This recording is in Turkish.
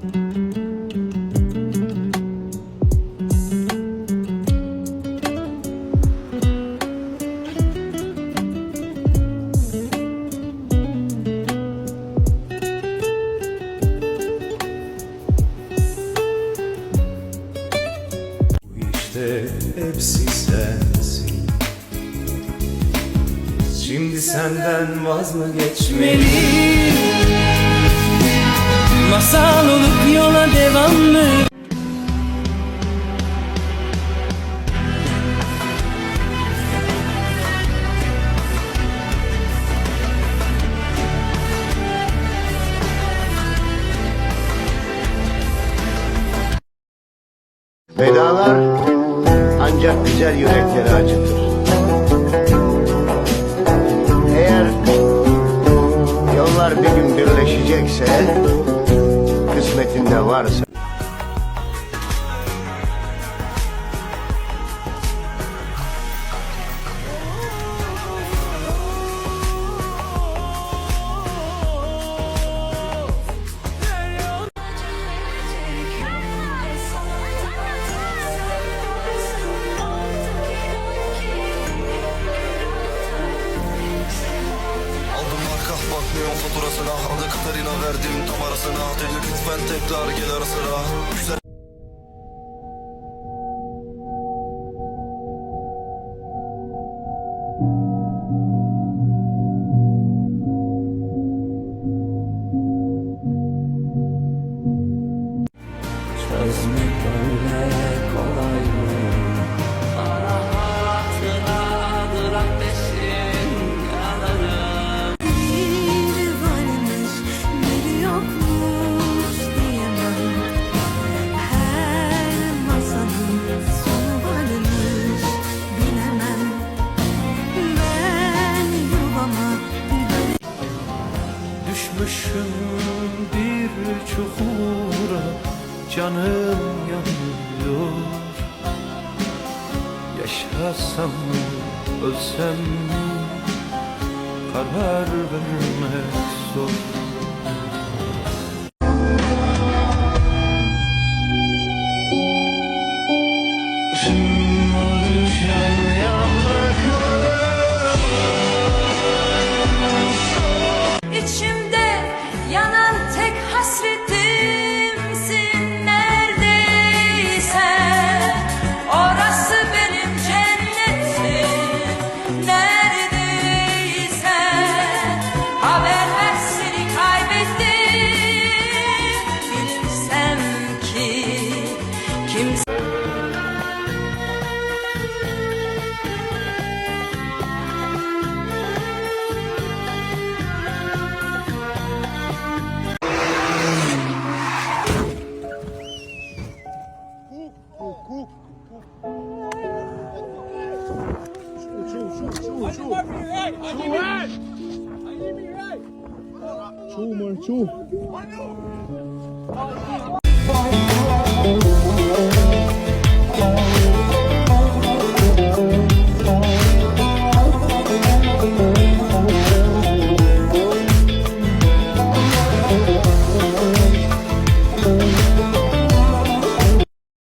İşte hepsi sensin. Şimdi senden vaz mı geçmeli Masal olup yola devam mı? Vedalar ancak güzel yürekleri acıtır. Eğer yollar bir gün birleşecekse, kısmetinde varsa bakmıyorum faturasına Adı Katarina verdim tam arasına Dedi lütfen tekrar gel ara sıra Güzel Çözmek böyle kolay mı? Düşmüşüm bir çukura Canım yanıyor. Yaşasam mı ölsem mi Karar vermek zor Чу, мальчу.